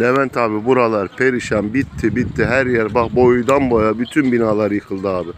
Levent abi buralar perişan bitti bitti her yer bak boydan boya bütün binalar yıkıldı abi.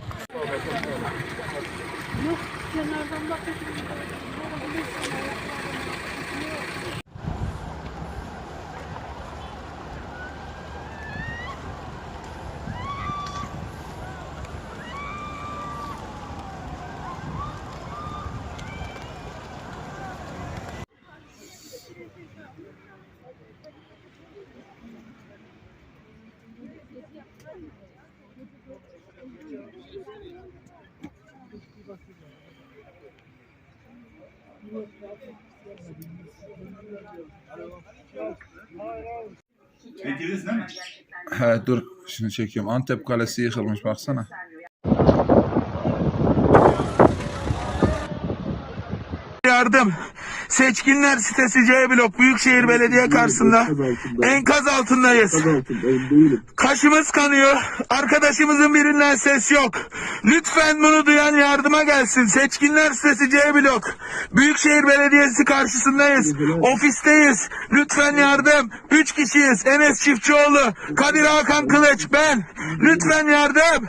Beklediniz değil mi? He dur şimdi çekiyorum. Antep Kalesi yıkılmış baksana. Yardım. Seçkinler sitesi C blok Büyükşehir Belediye karşısında enkaz altındayız. Kaşımız kanıyor. Arkadaşımızın birinden ses yok. Lütfen bunu duyan yardıma gelsin. Seçkinler sitesi C blok. Büyükşehir Belediyesi karşısındayız. Ofisteyiz. Lütfen yardım. Üç kişiyiz. Enes Çiftçioğlu, Kadir Hakan Kılıç, ben. Lütfen yardım.